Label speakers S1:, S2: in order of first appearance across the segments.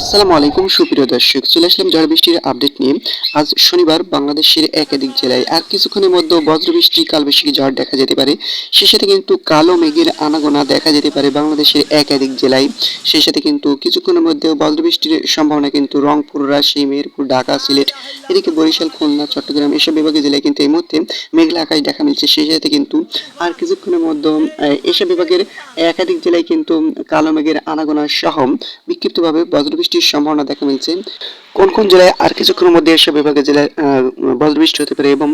S1: আসসালামু আলাইকুম, সুপ্রিয় দর্শক, চলে আসলাম ঝড় বৃষ্টির আপডেট নিয়ে। আজ শনিবার বাংলাদেশের একাধিক জেলায় আর কিছুক্ষণের মধ্যে বজ্রবৃষ্টি, কালবৈশাখী ঝড় দেখা যেতে পারে। সে সাথে কিন্তু কালো মেঘের আনাগোনা দেখা যেতে পারে বাংলাদেশের একাধিক জেলায়। সেই সাথে কিন্তু কিছুক্ষণের মধ্যে বজ্রবৃষ্টির সম্ভাবনা কিন্তু রংপুর, রাজশাহী, মেহেরপুর, ঢাকা, সিলেট, এদিকে বরিশাল, খুলনা, চট্টগ্রাম এসব বিভাগের জেলায় কিন্তু এই মুহূর্তে মেঘলা আকাশ দেখা মিলছে। সেই সাথে কিন্তু আর কিছুক্ষণের মধ্যে এসব বিভাগের একাধিক জেলায় কিন্তু কালো মেঘের আনাগোনা সহ বিক্ষিপ্তভাবে বজ্রবৃষ্টির সম্ভাবনা দেখা মিলছে। কোন কোন জেলায় আর কিছুক্ষণের মধ্যে এসব বিভাগের জেলায় বজ্রবৃষ্টি হতে পারে এবং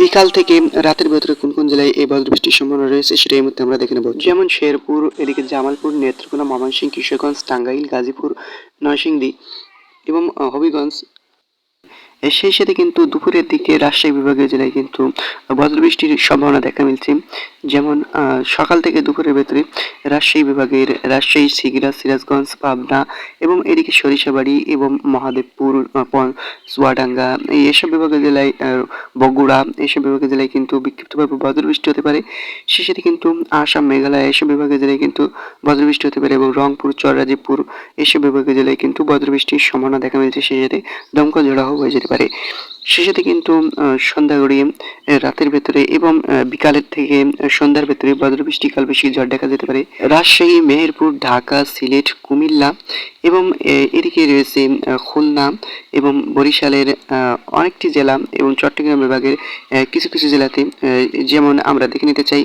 S1: বিকাল থেকে রাতের ভেতরে কোন কোন জেলায় এই বজ্রবৃষ্টির সম্ভাবনা রয়েছে সেটা এই মুহূর্তে আমরা দেখে নেব। যেমন শেরপুর, এদিকে জামালপুর, নেত্রকোনা, ময়মনসিংহ, কিশোরগঞ্জ, টাঙ্গাইল, গাজীপুর, নরসিংদী এবং হবিগঞ্জ। সেই সাথে কিন্তু দুপুরের দিকে রাজশাহী বিভাগীয় জেলায় কিন্তু বজ্রবৃষ্টির সম্ভাবনা দেখা মিলছে। যেমন সকাল থেকে দুপুরের ভেতরে রাজশাহী বিভাগের রাজশাহী সিগড়া সিরাজগঞ্জ পাবনা এবং এদিকে সরিষাবাড়ি এবং মহাদেবপুর এই এসব বিভাগীয় জেলায় বগুড়া এসব বিভাগীয় জেলায় কিন্তু বিক্ষিপ্তভাবে বজ্রবৃষ্টি হতে পারে। সেই সাথে কিন্তু আসাম মেঘালয় এসব বিভাগের জেলায় কিন্তু বজ্রবৃষ্টি হতে পারে এবং রংপুর চররাজীবপুর এসব বিভাগের জেলায় কিন্তু বজ্রবৃষ্টির সম্ভাবনা দেখা মিলছে। সেই সাথে দমকা জোড়াও হয়ে যেতে পারে। সে সাথে কিন্তু আহ, সন্ধ্যা গড়িয়ে আহ, রাতের ভেতরে এবং বিকালের থেকে সন্ধ্যার ভেতরে বজ্রবৃষ্টি বেশি ঝড় দেখা যেতে পারে। রাজশাহী, মেহেরপুর, ঢাকা, সিলেট, কুমিল্লা এবং এদিকে রয়েছে খুলনা এবং বরিশালের অনেকটি জেলা এবং চট্টগ্রাম বিভাগের কিছু কিছু জেলাতে যেমন আমরা দেখে নিতে চাই,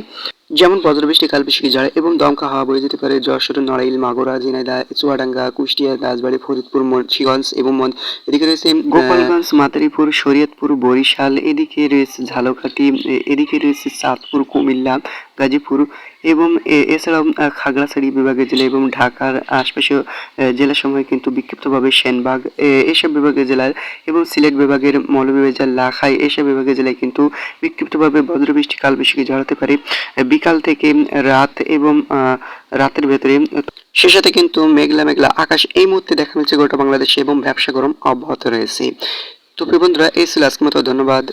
S1: যেমন বজ্রবৃষ্টি, কালবৃষ্টি, ঝড় এবং দমকা হাওয়া বয়ে যেতে পারে যশোর, নড়াইল, মাগুরা, ঝিনাইদহ, চুয়াডাঙ্গা, কুষ্টিয়া, রাজবাড়ী, ফরিদপুর, মুন্সিগঞ্জ এবং এদিকে রয়েছে গোপালগঞ্জ, মাদারীপুর, শরীয়তপুর, বরিশাল, এদিকে রয়েছে ঝালকাঠি এদিকে রয়েছে চাঁদপুর, কুমিল্লা, গাজীপুর এবং এছাড়াও খাগড়াছড়ি বিভাগের জেলা এবং ঢাকার আশপাশে জেলাসমূহে কিন্তু বিক্ষিপ্তভাবে সেনবাগ এসব বিভাগের জেলার এবং সিলেট বিভাগের মৌলভীবাজার, লাখাই এসব বিভাগের জেলায় কিন্তু বিক্ষিপ্তভাবে বজ্রবৃষ্টি কালবৃষ্টি ঝড়াতে পারে। বিকাল থেকে রাত এবং রাতের ভেতরে, সে সাথে কিন্তু মেঘলা মেঘলা আকাশ এই মুহূর্তে দেখা মিলছে গোটা বাংলাদেশে এবং ব্যবসা গরম অব্যাহত রয়েছে। তো বন্ধুরা, এই ছিল আজকের মতো। ধন্যবাদ।